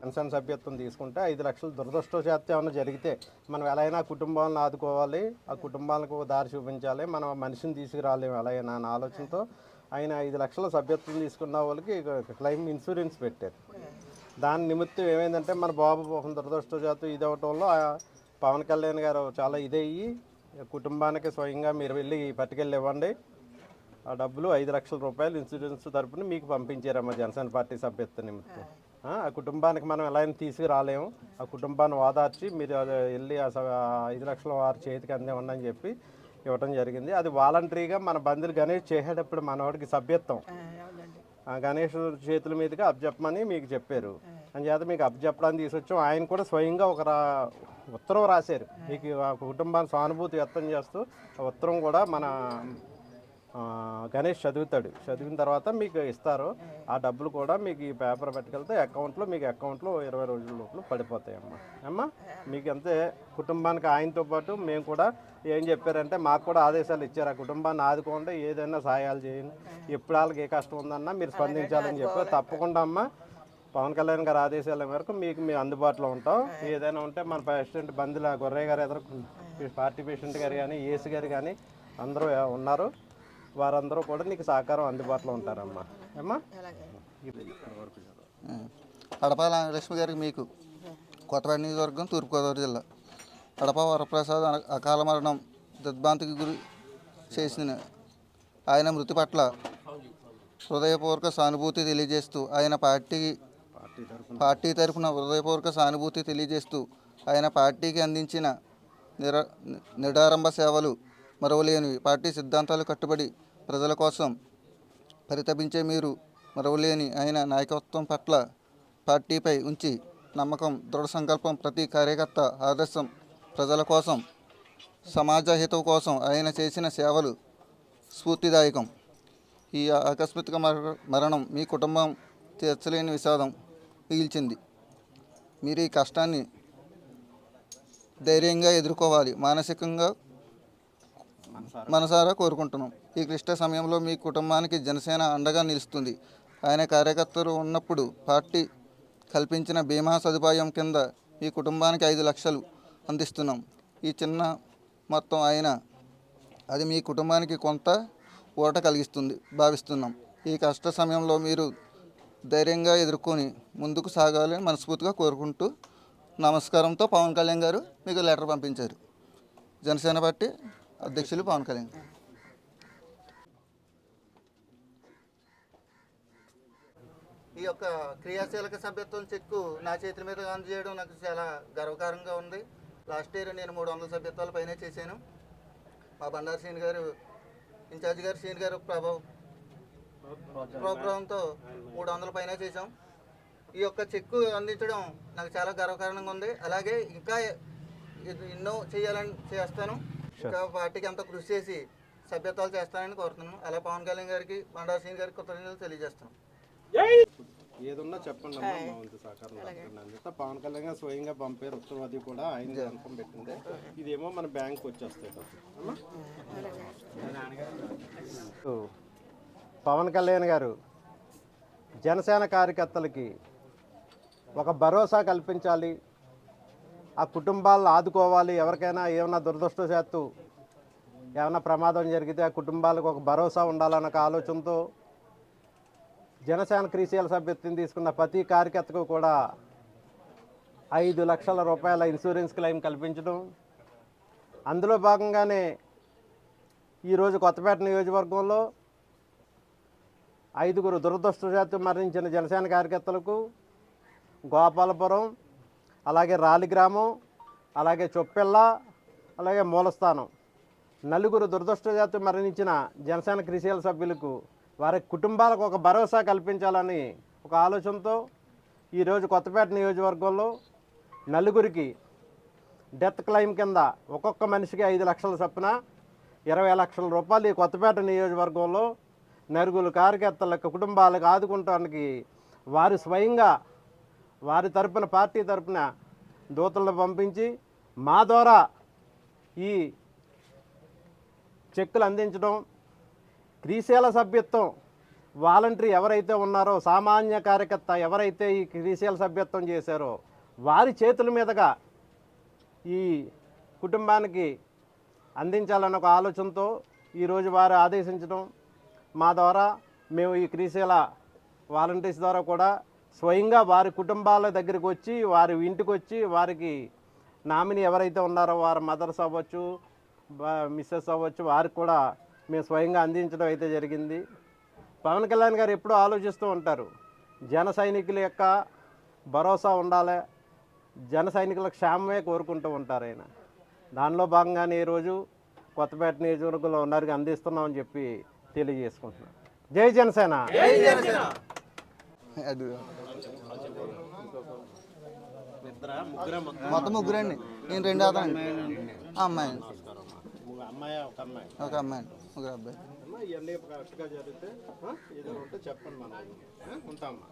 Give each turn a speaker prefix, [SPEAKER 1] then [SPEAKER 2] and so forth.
[SPEAKER 1] Pension సభ్యత్వం తీసుకుంటే ఐదు లక్షలు దురదృష్టవశాత్తు ఏమైనా జరిగితే మనం ఎలా అయినా కుటుంబాలను ఆదుకోవాలి. ఆ కుటుంబాలకు దారి చూపించాలి. మనం మనిషిని తీసుకురాలేము ఎలా అయినా ఆలోచనతో ఆయన ఐదు లక్షల సభ్యత్వం తీసుకున్న వాళ్ళకి క్లైమ్ ఇన్సూరెన్స్ పెట్టారు. దాని నిమిత్తం ఏమైందంటే మన బాబు ఒక దురదృష్టవశాత్తు ఇది అవటంలో పవన్ కళ్యాణ్ గారు చాలా ఇదయ్యి కుటుంబానికి స్వయంగా మీరు వెళ్ళి పట్టుకెళ్ళి ఇవ్వండి ఆ డబ్బులు ఐదు లక్షల రూపాయలు ఇన్సూరెన్స్ తరపున మీకు పంపించారమ్మ జనసేన పార్టీ సభ్యత్వ నిమిత్తం. ఆ కుటుంబానికి మనం ఎలా తీసుకురాలేము. ఆ కుటుంబాన్ని ఓదార్చి మీరు అది వెళ్ళి ఆ స- ఐదు లక్షల వారి చేతికి అందేవండి అని చెప్పి ఇవ్వటం జరిగింది. అది వాలంటరీగా మన బంధువులు గణేష్ చేసేటప్పుడు మనవాడికి సభ్యత్వం. ఆ గణేష్ చేతుల మీదుగా అప్పచెప్పమని మీకు చెప్పారు. అంచేత మీకు అప్పచెప్పడానికి తీసుకొచ్చాం. ఆయన కూడా స్వయంగా ఒక రా ఉత్తరం రాశారు. మీకు ఆ కుటుంబాన్ని సానుభూతి వ్యక్తం చేస్తూ ఆ ఉత్తరం కూడా మన గణేష్ చదువుతాడు. చదివిన తర్వాత మీకు ఇస్తారు. ఆ డబ్బులు కూడా మీకు ఈ పేపర్ పట్టుకెళ్తే అకౌంట్లో మీకు అకౌంట్లో ఇరవై రోజుల లోపల పడిపోతాయి అమ్మా అమ్మా మీకు అంతే కుటుంబానికి ఆయనతో పాటు మేము కూడా ఏం చెప్పారంటే మాకు కూడా ఆదేశాలు ఇచ్చారు. ఆ కుటుంబాన్ని ఆదుకోండి ఏదైనా సహాయాలు చేయండి. ఎప్పుడు వాళ్ళకి ఏ కష్టం ఉందన్నా మీరు స్పందించాలని చెప్పారు తప్పకుండా అమ్మా పవన్ కళ్యాణ్ గారి ఆదేశాల మేరకు మీకు మేము అందుబాటులో ఉంటాం. ఏదైనా ఉంటే మన ప్రెసిడెంట్ బంధుల గొర్రయ్య గారు ఎదురు పార్టీ ప్రెసిడెంట్ గారు కానీ ఏసీ గారు కానీ అందరూ ఉన్నారు. వారందరూ కూడా నీకు సహకారం అందుబాటులో ఉంటారమ్మా.
[SPEAKER 2] కడప లక్ష్మి గారికి మీకు కొత్తపేట నియోజకవర్గం తూర్పుగోదావరి జిల్లా. కడప వరప్రసాద్ అకాల మరణం దిగ్భ్రాంతికి గురి చేసిన ఆయన మృతి పట్ల హృదయపూర్వక సానుభూతి తెలియజేస్తూ ఆయన పార్టీ పార్టీ తరఫున హృదయపూర్వక సానుభూతి తెలియజేస్తూ ఆయన పార్టీకి అందించిన నిర నిడారంభ సేవలు మరవలేనివి. పార్టీ సిద్ధాంతాలు కట్టుబడి ప్రజల కోసం పరితపించే మీరు మరవలేని ఆయన నాయకత్వం పట్ల పార్టీపై ఉంచి నమ్మకం దృఢ సంకల్పం ప్రతి కార్యకర్త ఆదర్శం ప్రజల కోసం సమాజ హితం కోసం ఆయన చేసిన సేవలు స్ఫూర్తిదాయకం. ఈ ఆకస్మిక మరణం మీ కుటుంబం తీర్చలేని విషాదం మిగిల్చింది మీరు ఈ కష్టాన్ని ధైర్యంగా ఎదుర్కోవాలి మానసికంగా మనసారా? కోరుకుంటున్నాం. ఈ క్లిష్ట సమయంలో మీ కుటుంబానికి జనసేన అండగా నిలుస్తుంది. ఆయన కార్యకర్తలు ఉన్నప్పుడు పార్టీ కల్పించిన బీమా సదుపాయం కింద మీ కుటుంబానికి ఐదు లక్షలు అందిస్తున్నాం. ఈ చిన్న మొత్తం ఆయన అది మీ కుటుంబానికి కొంత ఊట కలిగిస్తుంది భావిస్తున్నాం. ఈ కష్ట సమయంలో మీరు ధైర్యంగా ఎదుర్కొని ముందుకు సాగాలని మనస్ఫూర్తిగా కోరుకుంటూ నమస్కారంతో పవన్ కళ్యాణ్ గారు మీకు లెటర్ పంపించారు. జనసేన పార్టీ అధ్యక్షులు పవన్ కళ్యాణ్. ఈ యొక్క క్రియాశీలక సభ్యత్వం చెక్కు నా చేతుల మీద అందజేయడం నాకు చాలా గర్వకారంగా ఉంది. లాస్ట్ ఇయర్ నేను మూడు వందల సభ్యత్వాల పైన చేశాను. మా బండారు శ్రీని గారు ఇన్ఛార్జ్ గారు శ్రీని గారు ప్రభావ ప్రోగ్రాంతో మూడు వందల పైన చేశాం. ఈ యొక్క చెక్కు అందించడం నాకు చాలా గర్వకారణంగా ఉంది. అలాగే ఇంకా ఎన్నో చేయాలని చేస్తాను. ఇంకా పార్టీకి అంత కృషి చేసి సభ్యత్వాలు చేస్తానని కోరుతున్నాను. అలా పవన్ కళ్యాణ్ గారికి బండారు శ్రీని గారికి కృతజ్ఞతలు తెలియజేస్తాను
[SPEAKER 1] ఏదన్నా చెప్పండి అమ్మా మా వంతు సహకారం అందిస్తా పవన్ కళ్యాణ్ గారు స్వయంగా పంపారు ఉత్తరవాది కూడా ఆయన సంతకం పెట్టింది. ఇదేమో మన బ్యాంక్ వచ్చేస్తాయి? పవన్ కళ్యాణ్ గారు జనసేన కార్యకర్తలకి ఒక భరోసా కల్పించాలి ఆ కుటుంబాలను ఆదుకోవాలి. ఎవరికైనా ఏమైనా దురదృష్టశాత్తు ఏమైనా ప్రమాదం జరిగితే ఆ కుటుంబాలకు ఒక భరోసా ఉండాలన్న ఒక ఆలోచనతో జనసేన క్రీసీల సభ్యత్వం తీసుకున్న ప్రతి కార్యకర్తకు కూడా ఐదు లక్షల రూపాయల ఇన్సూరెన్స్ క్లెయిమ్ కల్పించడం. అందులో భాగంగానే ఈరోజు కొత్తపేట నియోజకవర్గంలో ఐదుగురు దురదృష్టశాత్తు మరణించిన జనసేన కార్యకర్తలకు గోపాలపురం అలాగే రాలి గ్రామం అలాగే చొప్పెల్ల అలాగే మూలస్థానం. నలుగురు దురదృష్టవశాత్తు మరణించిన జనసేన క్రిసియల్ సభ్యులకు వారి కుటుంబాలకు ఒక భరోసా కల్పించాలని ఒక ఆలోచనతో ఈరోజు కొత్తపేట నియోజకవర్గంలో నలుగురికి డెత్ క్లెయిమ్ కింద ఒక్కొక్క మనిషికి ఐదు లక్షల చొప్పున ఇరవై లక్షల రూపాయలు ఈ కొత్తపేట నియోజకవర్గంలో నలుగురు కార్యకర్తలకు కుటుంబాలకు ఆదుకుంటానికి వారు స్వయంగా వారి తరపున పార్టీ తరపున దూతలను పంపించి మా ద్వారా ఈ చెక్కులు అందించడం క్రీశైల సభ్యత్వం వాలంటరీ ఎవరైతే ఉన్నారో సామాన్య కార్యకర్త ఎవరైతే ఈ క్రీశైల సభ్యత్వం చేశారో వారి చేతుల మీదుగా ఈ కుటుంబానికి అందించాలన్న ఒక ఆలోచనతో ఈరోజు వారు ఆదేశించడం. మా ద్వారా మేము ఈ క్రీశైల వాలంటీర్స్ ద్వారా కూడా స్వయంగా వారి కుటుంబాల దగ్గరికి వచ్చి వారి ఇంటికి వచ్చి వారికి నామిని ఎవరైతే ఉన్నారో వారి మదర్స్ అవ్వచ్చు మిస్సెస్ అవ్వచ్చు వారికి కూడా మేము స్వయంగా అందించడం అయితే జరిగింది. పవన్ కళ్యాణ్ గారు ఎప్పుడూ ఆలోచిస్తూ ఉంటారు జన సైనికుల యొక్క భరోసా ఉండాలి జన సైనికుల క్షేమమే కోరుకుంటూ ఉంటారు ఆయన. దానిలో భాగంగానే ఈరోజు కొత్తపేట నియోజకవర్గంలో ఉన్నరికి అందిస్తున్నామని చెప్పి తెలియజేసుకుంటున్నాం జై జనసేన!
[SPEAKER 2] అది మొత్తం ముగ్గురండి? నేను రెండు అతనండి. అమ్మాయి
[SPEAKER 1] అమ్మాయి ఒక అమ్మాయి.
[SPEAKER 2] ఒక అమ్మాయి ముగ్గురు అబ్బాయి
[SPEAKER 1] ఇవన్నీ కరెక్ట్గా జరిగితే ఏదో ఉంటే చెప్పండి మనం ఉంటామా